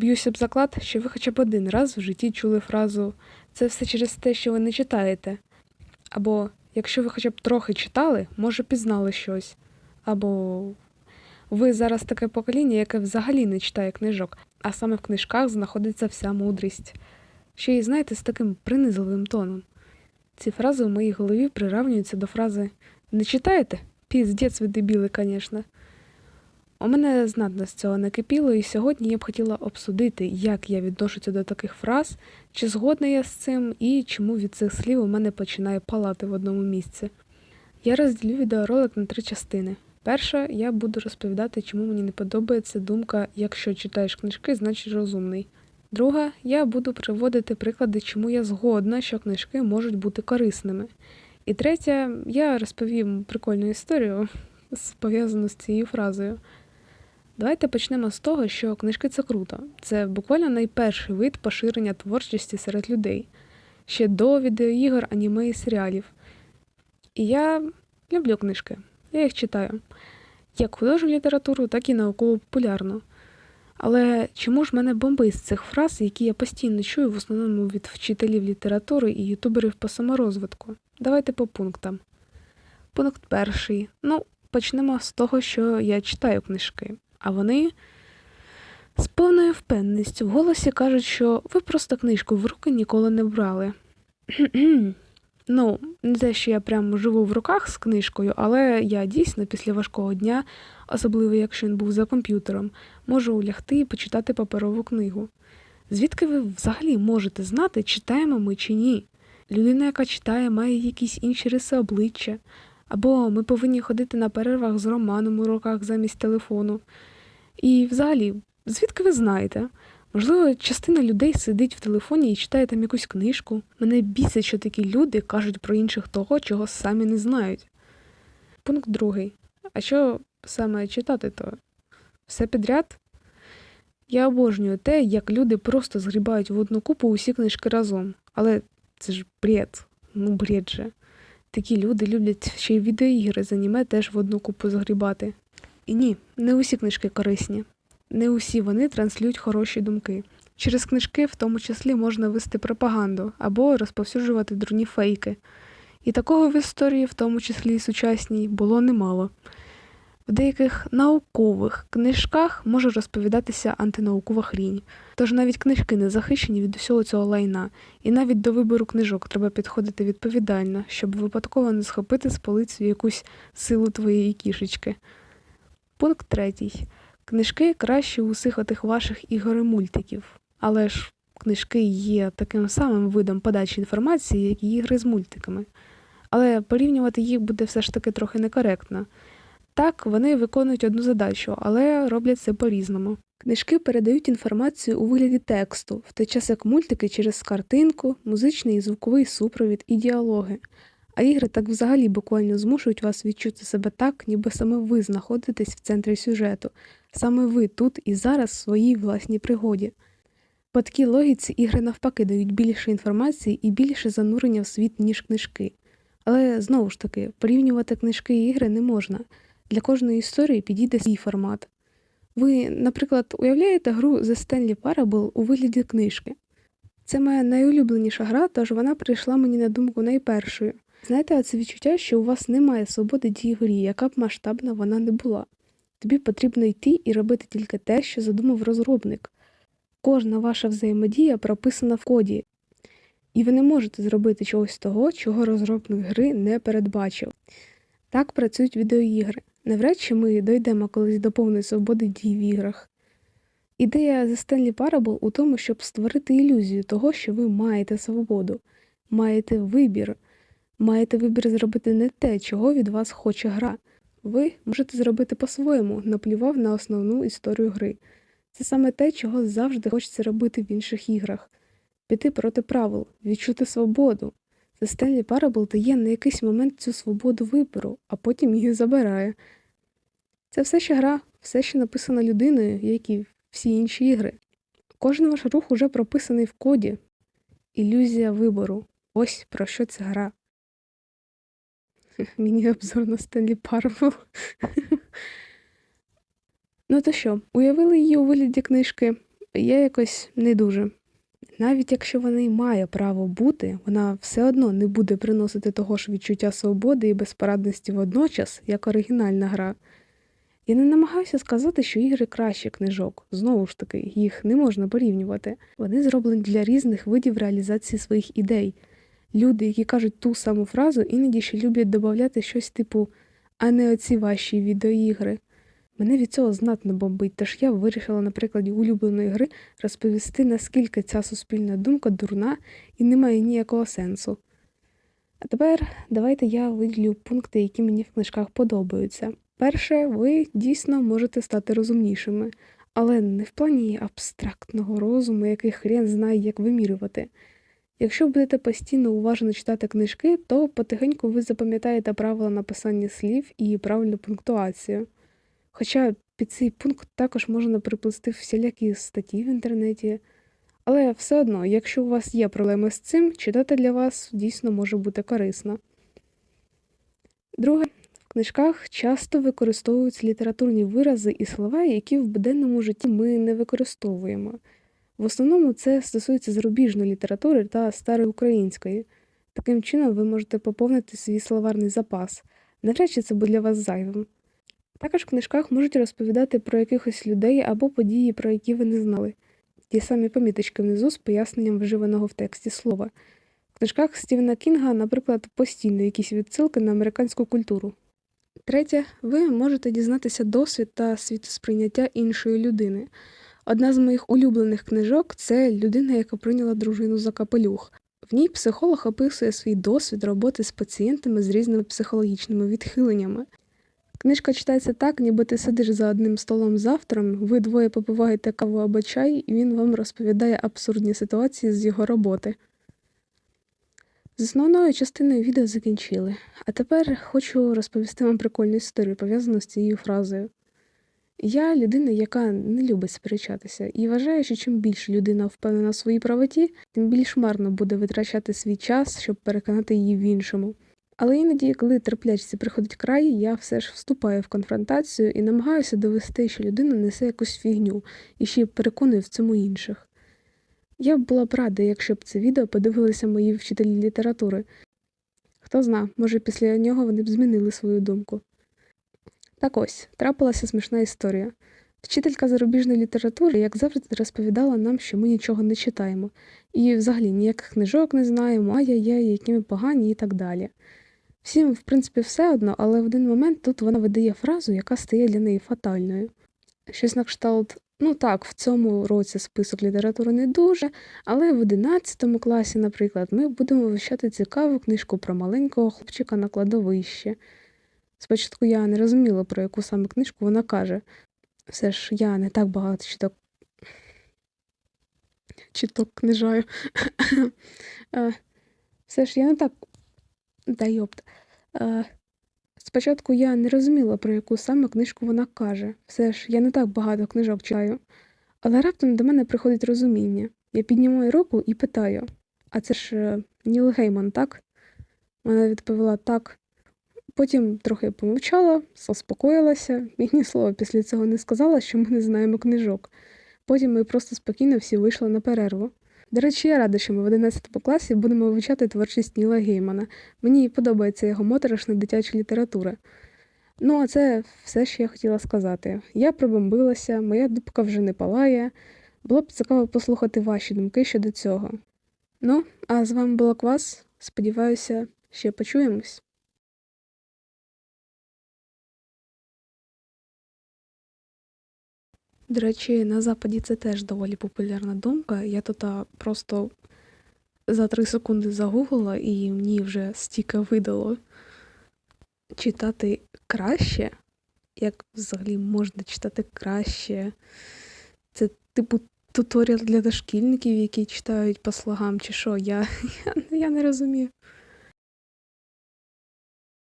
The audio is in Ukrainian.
Б'юся б заклад, що ви хоча б один раз в житті чули фразу це все через те, що ви не читаєте. Або якщо ви хоча б трохи читали, може пізнали щось. Або ви зараз таке покоління, яке взагалі не читає книжок, а саме в книжках знаходиться вся мудрість. Ще й знаєте, з таким принизливим тоном. Ці фрази в моїй голові приравнюються до фрази Не читаєте? Піздець ви дебіли, звісно. У мене знатно з цього накипіло, і сьогодні я б хотіла обсудити, як я відношуся до таких фраз, чи згодна я з цим, і чому від цих слів у мене починає палати в одному місці. Я розділю відеоролик на три частини. Перша, я буду розповідати, чому мені не подобається думка, якщо читаєш книжки, значить розумний. Друга, я буду приводити приклади, чому я згодна, що книжки можуть бути корисними. І третя, я розповім прикольну історію, пов'язану з цією фразою. Давайте почнемо з того, що книжки це круто. Це буквально найперший вид поширення творчості серед людей, ще до відеоігор, аніме і серіалів. І я люблю книжки, я їх читаю. Як художню літературу, так і науково-популярну. Але чому ж мене бомбить з цих фраз, які я постійно чую в основному від вчителів літератури і ютуберів по саморозвитку? Давайте по пунктам. Пункт перший. Ну, почнемо з того, що я читаю книжки, а вони з повною впевненістю в голосі кажуть, що ви просто книжку в руки ніколи не брали. ну, не те, що я прямо живу в руках з книжкою, але я дійсно після важкого дня, особливо якщо він був за комп'ютером, можу лягти і почитати паперову книгу. Звідки ви взагалі можете знати, читаємо ми чи ні? Людина, яка читає, має якісь інші риси обличчя, або ми повинні ходити на перервах з романом у руках замість телефону. І взагалі, звідки ви знаєте? Можливо, частина людей сидить в телефоні і читає там якусь книжку. Мене бісить, що такі люди кажуть про інших того, чого самі не знають. Пункт другий. А що саме читати то? Все підряд? Я обожнюю те, як люди просто згрібають в одну купу усі книжки разом. Але це ж бред. Ну, бред же. Такі люди люблять ще й відеоігри з аніме теж в одну купу згрібати. І ні, не усі книжки корисні. Не усі вони транслюють хороші думки. Через книжки в тому числі можна вести пропаганду або розповсюджувати дурні фейки. І такого в історії, в тому числі і сучасній, було немало. В деяких наукових книжках може розповідатися антинаукова хрінь. Тож навіть книжки не захищені від усього цього лайна, і навіть до вибору книжок треба підходити відповідально, щоб випадково не схопити з полиці якусь силу твоєї кішечки. Пункт третій. Книжки краще усіх отих ваших ігор і мультиків. Але ж книжки є таким самим видом подачі інформації, як і ігри з мультиками. Але порівнювати їх буде все ж таки трохи некоректно. Так, вони виконують одну задачу, але роблять це по-різному. Книжки передають інформацію у вигляді тексту, в той час як мультики через картинку, музичний і звуковий супровід і діалоги. А ігри так взагалі буквально змушують вас відчути себе так, ніби саме ви знаходитесь в центрі сюжету, саме ви тут і зараз в своїй власній пригоді. По такій логіці ігри навпаки дають більше інформації і більше занурення в світ, ніж книжки. Але знову ж таки, порівнювати книжки і ігри не можна. Для кожної історії підійде свій формат. Ви, наприклад, уявляєте гру The Stanley Parable у вигляді книжки. Це моя найулюбленіша гра, тож вона прийшла мені на думку найпершою. Знаєте, це відчуття, що у вас немає свободи дії грі, яка б масштабна вона не була. Тобі потрібно йти і робити тільки те, що задумав розробник. Кожна ваша взаємодія прописана в коді, і ви не можете зробити чогось того, чого розробник гри не передбачив. Так працюють відеоігри. Навряд чи ми дійдемо колись до повної свободи дій в іграх. Ідея The Stanley Parable у тому, щоб створити ілюзію того, що ви маєте свободу, маєте вибір, маєте вибір зробити не те, чого від вас хоче гра. Ви можете зробити по-своєму, наплював на основну історію гри. Це саме те, чого завжди хочеться робити в інших іграх піти проти правил, відчути свободу. The Stanley Parable дає на якийсь момент цю свободу вибору, а потім її забирає. Це все ще гра, все ще написано людиною, як і всі інші ігри. Кожен ваш рух уже прописаний в коді. Ілюзія вибору. Ось про що ця гра. Міні-обзор на Stanley Parable. ну то що, уявили її у вигляді книжки? я якось не дуже. Навіть якщо вона й має право бути, вона все одно не буде приносити того ж відчуття свободи і безпорадності водночас, як оригінальна гра. Я не намагаюся сказати, що ігри краще книжок. Знову ж таки, їх не можна порівнювати. Вони зроблені для різних видів реалізації своїх ідей. Люди, які кажуть ту саму фразу, іноді ще люблять додати щось типу а не оці ваші відеоігри. Мене від цього знатно бомбить, тож я вирішила на прикладі улюбленої гри розповісти, наскільки ця суспільна думка дурна і не має ніякого сенсу. А тепер давайте я виділю пункти, які мені в книжках подобаються. Перше, ви дійсно можете стати розумнішими, але не в плані абстрактного розуму, який хрен знає, як вимірювати. Якщо будете постійно уважно читати книжки, то потихеньку ви запам'ятаєте правила написання слів і правильну пунктуацію. Хоча під цей пункт також можна приплести всілякі статті в інтернеті. Але все одно, якщо у вас є проблеми з цим, читати для вас дійсно може бути корисно. Друге, в книжках часто використовуються літературні вирази і слова, які в буденному житті ми не використовуємо. В основному це стосується зарубіжної літератури та старої української. Таким чином ви можете поповнити свій словарний запас. Навряд чи це буде для вас зайвим. Також в книжках можуть розповідати про якихось людей або події, про які ви не знали. Ті самі поміточки внизу з поясненням вживаного в тексті слова. В книжках Стівена Кінга, наприклад, постійно якісь відсилки на американську культуру. Третє, ви можете дізнатися досвід та світосприйняття іншої людини. Одна з моїх улюблених книжок це людина, яка прийняла дружину за капелюх. В ній психолог описує свій досвід роботи з пацієнтами з різними психологічними відхиленнями. Книжка читається так, ніби ти сидиш за одним столом з автором, ви двоє попиваєте каву або чай, і він вам розповідає абсурдні ситуації з його роботи. З основною частиною відео закінчили, а тепер хочу розповісти вам прикольну історію, пов'язану з цією фразою. Я людина, яка не любить сперечатися, і вважаю, що чим більше людина впевнена в своїй правоті, тим більш марно буде витрачати свій час, щоб переконати її в іншому. Але іноді, коли терплячці приходить край, я все ж вступаю в конфронтацію і намагаюся довести, що людина несе якусь фігню і ще й переконую в цьому інших. Я б була б рада, якщо б це відео подивилися мої вчителі літератури. Хто зна, може після нього вони б змінили свою думку. Так ось трапилася смішна історія. Вчителька зарубіжної літератури, як завжди, розповідала нам, що ми нічого не читаємо, і взагалі ніяких книжок не знаємо, ай-яй-яй, які ми погані і так далі. Всім, в принципі, все одно, але в один момент тут вона видає фразу, яка стає для неї фатальною. Щось на кшталт, ну так, в цьому році список літератури не дуже, але в 11 класі, наприклад, ми будемо вивчати цікаву книжку про маленького хлопчика на кладовище. Спочатку я не розуміла, про яку саме книжку вона каже. Все ж я не так багато читок. Чіток книжаю. Е, Все ж я не так. Та йопт. Е, Спочатку я не розуміла, про яку саме книжку вона каже. Все ж я не так багато книжок читаю. Але раптом до мене приходить розуміння. Я піднімаю руку і питаю: а це ж е, Ніл Гейман, так? Вона відповіла так. Потім трохи помовчала, заспокоїлася, і ні слова після цього не сказала, що ми не знаємо книжок. Потім ми просто спокійно всі вийшли на перерву. До речі, я рада, що ми в 11 класі будемо вивчати творчість Ніла Геймана. Мені подобається його моторошна дитяча література. Ну, а це все, що я хотіла сказати. Я пробомбилася, моя дубка вже не палає. Було б цікаво послухати ваші думки щодо цього. Ну, а з вами була Квас. Сподіваюся, ще почуємось. До речі, на Западі це теж доволі популярна думка. Я тут просто за три секунди загуглила і мені вже стільки видало читати краще. Як взагалі можна читати краще? Це типу туторіал для дошкільників, які читають по слогам, чи що? Я, я, я не розумію.